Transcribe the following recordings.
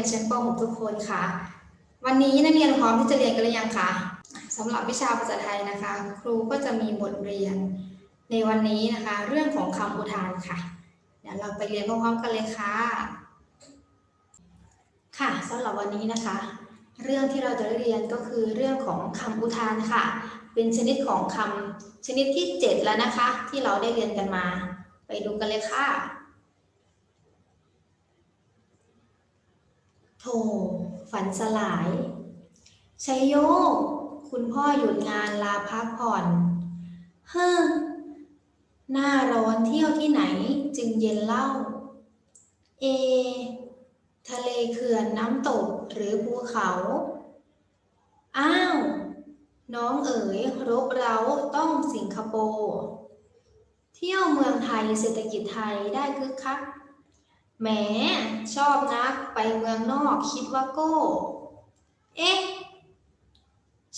รียนชั้นป .6 ทุกคนค่ะ วันนี้นักเรียนพร้อมที่จะเรียนกันหรือยังคะสำหรับวิชาภาษาไทยนะคะ ครูก็จะมีบทเรียนในวันนี้นะคะ เรื่องของคำอุทานค่ะ เดี๋ยวเราไปเรียนพร้อมๆกันเลยค่ะ ค่ะสำหรับวันนี้นะคะ เรื่องที่เราจะเรียนก็คือเรื่องของคำอุทานค่ะ เป็นชนิดของคำชนิดที่ 7 แล้วนะคะ ที่เราได้เรียนกันมา ไปดูกันเลยค่ะ โธฝันสลายชัยโย คุณพ่อหยุดงานลาพักผ่อน เฮ้อ หน้าร้อนเที่ยวที่ไหนจึงเย็นเล่า เอ ทะเลเขื่อนน้ำตกหรือภูเขา อ้าว น้องเอ๋ยรบเร้าต้องสิงคโปร์ เที่ยวเมืองไทยเศรษฐกิจไทยได้คึกคัก แหมชอบนักไปเมืองนอกคิดว่าโก้ เอ๊ะ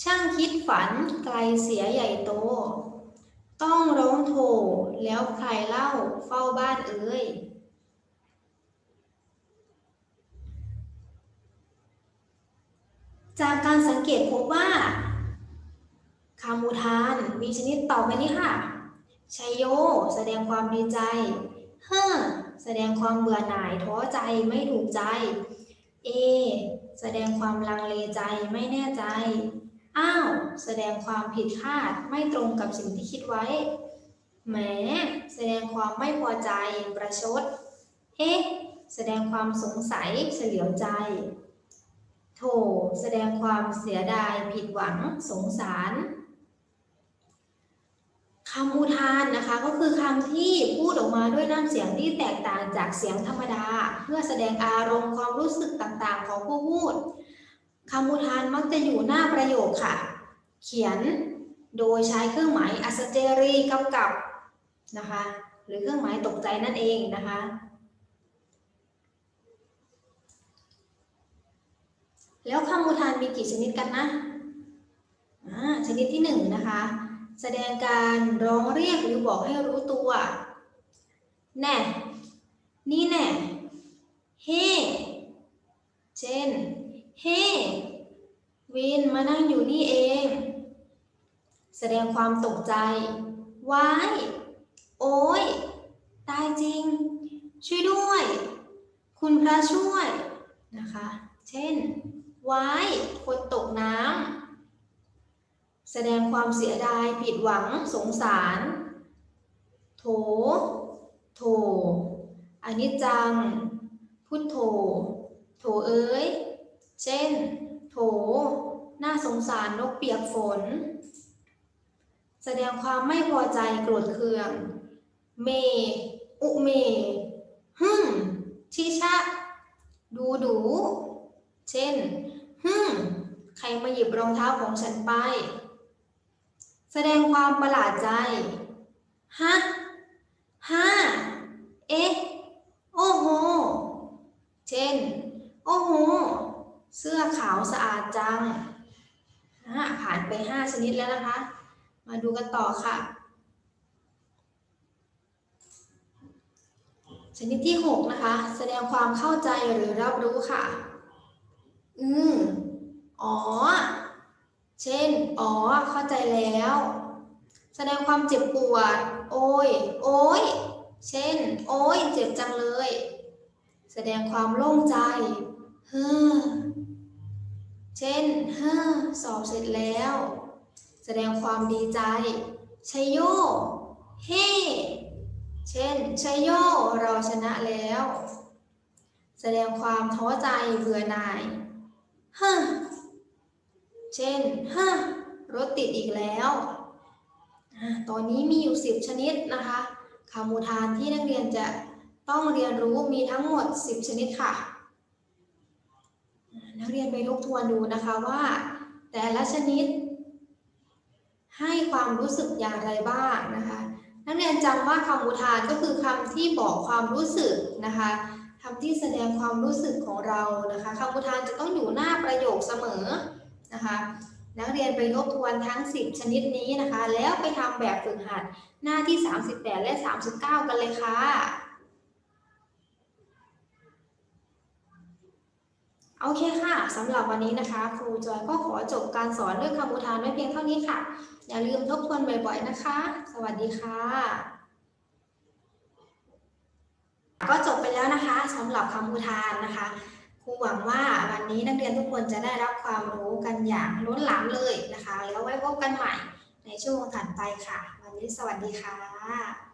ช่างคิดฝันไกลเสียใหญ่โต ต้องร้องโถแล้วใครเล่าเฝ้าบ้านเอ้ยจากการสังเกตพบว่าคำอุทานมีชนิดต่อไปนี้ค่ะชัยโย แสดงความดีใจ เฮ้อ แสดงความเบื่อหน่ายท้อใจไม่ถูกใจ A แสดงความลังเลใจไม่แน่ใจ อ้าว แสดงความผิดคาดไม่ตรงกับสิ่งที่คิดไว้ แหม แสดงความไม่พอใจประชด เอ๊ะ แสดงความสงสัยเฉลียวใจ โถ แสดงความเสียดายผิดหวังสงสาร คำอุทานนะคะ ก็คือคำที่พูดออกมาด้วยน้ำเสียงที่แตกต่างจากเสียงธรรมดา เพื่อแสดงอารมณ์ความรู้สึกต่างๆ ของผู้พูดคำอุทานมักจะอยู่หน้าประโยคค่ะ เขียนโดยใช้เครื่องหมายอัศเจรีกำกับนะคะ หรือเครื่องหมายตกใจนั่นเองนะคะแล้วคำอุทานมีกี่ชนิดกันนะชนิดที่หนึ่งนะคะ แสดงการร้องเรียกหรือบอกให้รู้ตัวแน่นี่แน่เฮ้เช่นเฮ้วินมานั่งอยู่นี่เอง แสดงความตกใจว้ายโอ้ย ตายจริง ช่วยด้วย คุณพระช่วยนะคะ เช่นว้ายคนตกน้ำ แสดงความเสียดายผิดหวังสงสาร โถ โถอนิจจัง พุทโธ โถเอ้ย เช่น โถ น่าสงสารนกเปียกฝน แสดงความไม่พอใจโกรธเคือง เม อุเมฮึมชิชะ ดูดู เช่นฮึมใครมาหยิบรองเท้าของฉันไป แสดงความประหลาดใจ ฮะฮ่าเอ๊ะ โอ้โห เช่น โอ้โห เสื้อขาวสะอาดจังผ่านไป 5 ชนิดแล้วนะคะ มาดูกันต่อค่ะ ชนิดที่ 6 นะคะ แสดงความเข้าใจหรือรับรู้ค่ะ อืม อ๋อ เช่น อ๋อ เข้าใจแล้ว แสดงความเจ็บปวด โอ้ย โอ้ย เช่น โอ้ย เจ็บจังเลย แสดงความโล่งใจเฮ้อเช่นเฮ้อสอบเสร็จแล้ว แสดงความดีใจชัยโย เฮ้ เช่นชัยโย เราชนะแล้ว แสดงความท้อใจเบื่อหน่ายเฮ้อ เช่นฮะรถติดอีกแล้ว ตอนนี้มีอยู่ 10 ชนิดนะคะคำอุทานที่นักเรียนจะต้องเรียนรู้มีทั้งหมด 10 ชนิดค่ะ นักเรียนไปทบทวนดูนะคะว่า แต่ละชนิด ให้ความรู้สึกอย่างไรบ้างนะคะ นักเรียนจำว่าคำอุทานก็คือคำที่บอกความรู้สึกนะคะคำที่แสดงความรู้สึกของเรานะคะคำอุทานจะต้องอยู่หน้าประโยคเสมอ นะคะนักเรียนไปทบทวนทั้ง 10 ชนิดนี้นะคะ แล้วไปทำแบบฝึกหัดหน้าที่ 38 และ 39 กันเลยค่ะ โอเคค่ะสำหรับวันนี้นะคะ ครูจอยก็ขอจบการสอนเรื่องคำอุทานไว้เพียงเท่านี้ค่ะ อย่าลืมทบทวนบ่อยๆนะคะ สวัสดีค่ะ ก็จบไปแล้วนะคะสำหรับคำอุทานนะคะ ครูหวังว่าวันนี้นักเรียนทุกคนจะได้รับความรู้กันอย่างล้นหลามเลยนะคะ แล้วไว้พบกันใหม่ในช่วงถัดไปค่ะ วันนี้สวัสดีค่ะ